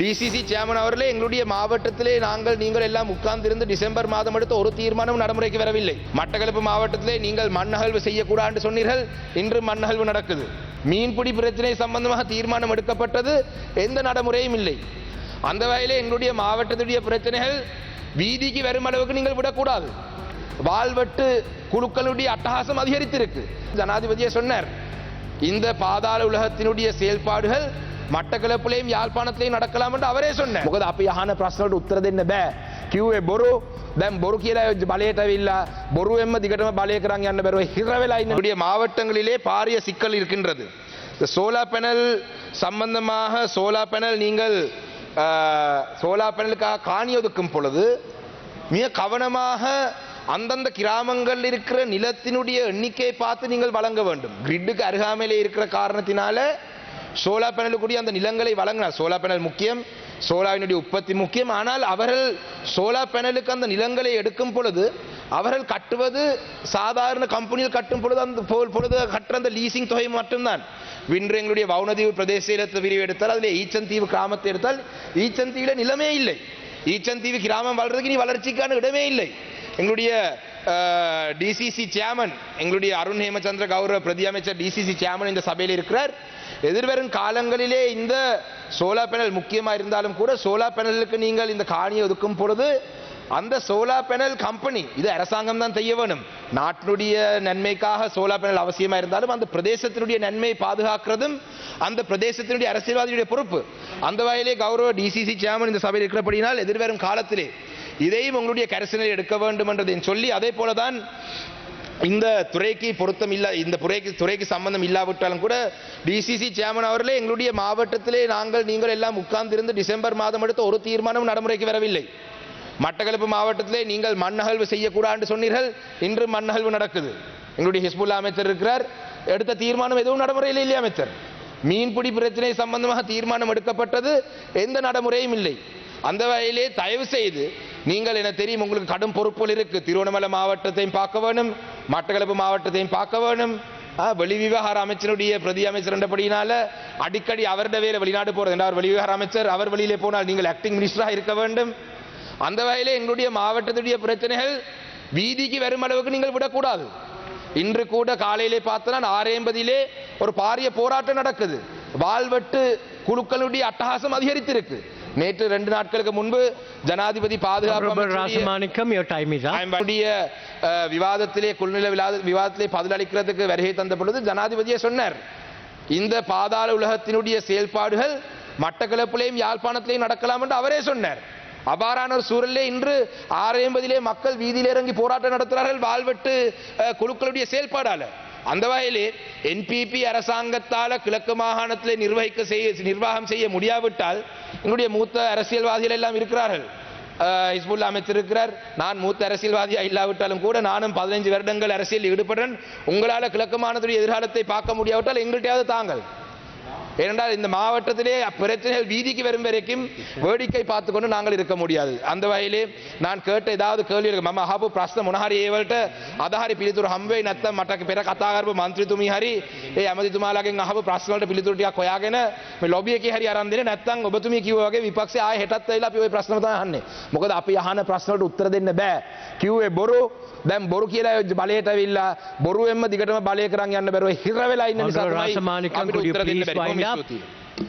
டிசிசி chairman அவர்களே எங்களுடைய மாவட்டத்திலே நாங்கள் நீங்கள் எல்லாம் உட்கார்ந்திருந்து டிசம்பர் மாதம் எடுத்த ஒரு தீர்மானம் நடைமுறைக்கு வரவில்லை. மட்டக்களப்பு மாவட்டத்திலே நீங்கள் மண்ணகழ்வு செய்யக்கூடாது சொன்னீர்கள். இன்று மண்ணகழ்வு நடக்குது. மீன்பிடி பிரச்சனை சம்பந்தமாக தீர்மானம் எடுக்கப்பட்டது. எந்த நடைமுறையும் இல்லை. அந்த வகையிலே எங்களுடைய மாவட்டத்துடைய பிரச்சனைகள் வீதிக்கு வரும் அளவுக்கு நீங்கள் விடக்கூடாது. வாழ்வெட்டு குழுக்களுடைய அட்டகாசம் அதிகரித்திருக்கு. ஜனாதிபதியை சொன்னார் இந்த பாதாள உலகத்தினுடைய செயல்பாடுகள் මට්ටකලපුලේම් යාල්පානත්ලේ நடக்கலாம் என்று அவரே சொன்னார் මොකද අපි අහන ප්‍රශ්නවලට උත්තර දෙන්න බෑ කිව්වේ බොරු දැන් බොරු කියලා බලයට ඇවිල්ලා බොරුවෙන්ම දිගටම බලය කරන් යන්න බැරුව හිර වෙලා ඉන්න நம்முடைய மாவட்டங்களிலே பாரிய சிக்கல் இருக்கின்றது இந்த சோலா பேனல் சம்பந்தமாக சோலா பேனல் நீங்கள் சோலா பேனலுக்காக காணி ஒதுக்கும் பொழுது மிக கவனமாக அந்தந்த கிராமங்கள் இருக்கிற நிலத்தினுடைய எண்ணிக்கையை பார்த்து நீங்கள் வழங்க வேண்டும் கிரிட்டுக்கு அருகாமையிலே இருக்கிற காரணத்தினால சோலா பேனலுக்குரிய அந்த நிலங்களை வழங்கினார். சோலா பேனல் முக்கியம் சோலாவினுடைய உற்பத்தி முக்கியம். ஆனால் அவர்கள் சோலா பேனலுக்கு அந்த நிலங்களை எடுக்கும் பொழுது அவர்கள் கட்டுவது சாதாரண கம்பெனியில் கட்டும் பொழுது அந்த பொழுது கட்டுற அந்த லீசிங் தொகை மட்டும்தான். வின்று எங்களுடைய வவுனதீவு பிரதேசத்தை விரிவு எடுத்தால் அதில் ஈச்சந்தீவு கிராமத்தை எடுத்தால் ஈச்சந்தீவில் நிலமே இல்லை. ஈச்சந்தீவு கிராமம் வளர்றதுக்கு நீ வளர்ச்சிக்கான இடமே இல்லை. எங்களுடைய டிசிசி சேர்மன் எங்களுடைய அருண் ஹேமச்சந்திர கௌரவ பிரதி அமைச்சர் டிசிசி சேர்மன் இந்த சபையில் இருக்கிறார். எதிர்வரும் காலங்களிலே இந்த சோலா பேனல் முக்கியமாக இருந்தாலும் கூட சோலா பேனலுக்கு நீங்கள் இந்த காணியை ஒதுக்கும் பொழுது அந்த சோலா பேனல் கம்பெனி இது அரசாங்கம் தான் செய்ய வேணும். நாட்டினுடைய நன்மைக்காக சோலா பேனல் அவசியமா இருந்தாலும் அந்த பிரதேசத்தினுடைய நன்மையை பாதுகாக்கிறதும் அந்த பிரதேசத்தினுடைய அரசியல்வாதியுடைய பொறுப்பு. அந்த வகையிலே கௌரவ டிசிசி சேர்மன் இந்த சபையில் இருக்கிறபடினால் எதிர்வரும் காலத்திலே இதையும் உங்களுடைய கரிசனில் எடுக்க வேண்டும் என்றதை சொல்லி அதே போலதான் இந்த துறைக்கு பொருத்தம் இல்ல இந்த துறைக்கு துறைக்கு சம்பந்தம் இல்லாவிட்டாலும் கூட டிசிசி சேர்மன் அவர்களே எங்களுடைய மாவட்டத்திலே நாங்கள் நீங்கள் எல்லாம் உட்கார்ந்திருந்து டிசம்பர் மாதம் எடுத்த ஒரு தீர்மானம் நடைமுறைக்கு வரவில்லை. மட்டக்களப்பு மாவட்டத்திலே நீங்கள் மண்ணகழ்வு செய்யக்கூடாது சொன்னீர்கள் இன்று மண்ணகழ்வு நடக்குது. எங்களுடைய ஹிஸ்புல்லா அமைச்சர் இருக்கிறார் எடுத்த தீர்மானம் எதுவும் நடைமுறையில் இல்லை அமைச்சர். மீன்பிடி பிரச்சனை சம்பந்தமாக தீர்மானம் எடுக்கப்பட்டது எந்த நடைமுறையும் இல்லை. அந்த வகையிலே தயவு செய்து நீங்கள் என தெரியும் உங்களுக்கு கடும் பொறுப்புகள் இருக்கு. திருவண்ணாமலை மாவட்டத்தையும் பார்க்க வேணும். மட்டக்களப்பு மாவட்டத்தையும் பார்க்க வேணும். வெளி விவகார அமைச்சருடைய பிரதி அமைச்சர் என்றபடியினால அடிக்கடி அவருடைய வேலை வெளிநாடு போறது. என்றார் வெளிவிவகார அமைச்சர் அவர் வெளியிலே போனால் நீங்கள் ஆக்டிங் மினிஸ்டராக இருக்க வேண்டும். அந்த வகையில் எங்களுடைய மாவட்டத்துடைய பிரச்சனைகள் வீதிக்கு வரும் அளவுக்கு நீங்கள் விடக்கூடாது. இன்று கூட காலையிலே பார்த்தனால் ஆறு ஒரு பாரிய போராட்டம் நடக்குது. வாழ்வெட்டு குழுக்களுடைய அட்டகாசம் அதிகரித்திருக்கு. நேற்று ரெண்டு நாட்களுக்கு முன்பு ஜனாதிபதி பாதுகாப்பு அஹ், விவாதத்திலே குழுநிலை விவாத- விவாதத்திலே பதிலளிக்கிறதுக்கு வருகை தந்த பொழுது ஜனாதிபதியே சொன்னார். இந்த பாதாள உலகத்தினுடைய செயல்பாடுகள் மட்டக்களப்பிலேயும் யாழ்ப்பாணத்திலேயும் நடக்கலாம் என்று அவரே சொன்னார். அபாரான ஒரு சூழலிலே இன்று ஆறு மக்கள் வீதியில் இறங்கி போராட்டம் நடத்துகிறார்கள் வாழ்வெட்டு குழுக்களுடைய செயல்பாடால. அந்த வகையிலே என்பிபி அரசாங்கத்தால் கிழக்கு மாகாணத்தில் நிர்வகிக்க செய்ய நிர்வாகம் செய்ய முடியாவிட்டால் எங்களுடைய மூத்த அரசியல்வாதிகள் எல்லாம் இருக்கிறார்கள். ஹிஸ்புல்லா அமைச்சர் இருக்கிறார். நான் மூத்த அரசியல்வாதியாக இல்லாவிட்டாலும் கூட நானும் பதினைஞ்சு வருடங்கள் அரசியல் ஈடுபடுறேன். உங்களால் கிழக்கு மாநிலத்துடைய எதிர்காலத்தை பார்க்க முடியாவிட்டால் எங்கள்கிட்டயாவது தாங்கள். ஏனென்றால் இந்த மாவட்டத்திலே பிரச்சனைகள் வீதிக்கு வரும் வரைக்கும் வேடிக்கை பார்த்து கொண்டு நாங்கள் இருக்க முடியாது. அந்த வகையிலே நான் கேட்ட ஏதாவது கேள்வி இருக்கு. මම අහපු ප්‍රශ්න මොනහරි ඒවලට අදාහරි පිළිතුරු හම් වෙයි නැත්නම් මට පෙර කතා කරපු മന്ത്രിතුමී හරි ඒ ඇමතිතුමාලාගෙන් අහපු ප්‍රශ්න වලට පිළිතුරු ටිකක් හොයාගෙන මේ ලොබි එකේ හරි අරන් දෙන්නේ නැත්නම් ඔබතුමී කිව්වා වගේ විපක්ෂය ආයේ හෙටත් ඇවිල්ලා අපි ওই ප්‍රශ්න තමයි අහන්නේ මොකද අපි අහන ප්‍රශ්න වලට උත්තර දෙන්න බෑ කිව්වේ බොරු දැන් බොරු කියලා බලයට ඇවිල්ලා බොරුවෙන්ම දිගටම බලය කරන් යන්න බැරුව හිර වෙලා ඉන්න නිසා තමයි අපිට උත්තර දෙන්න බැරි क्या होती है।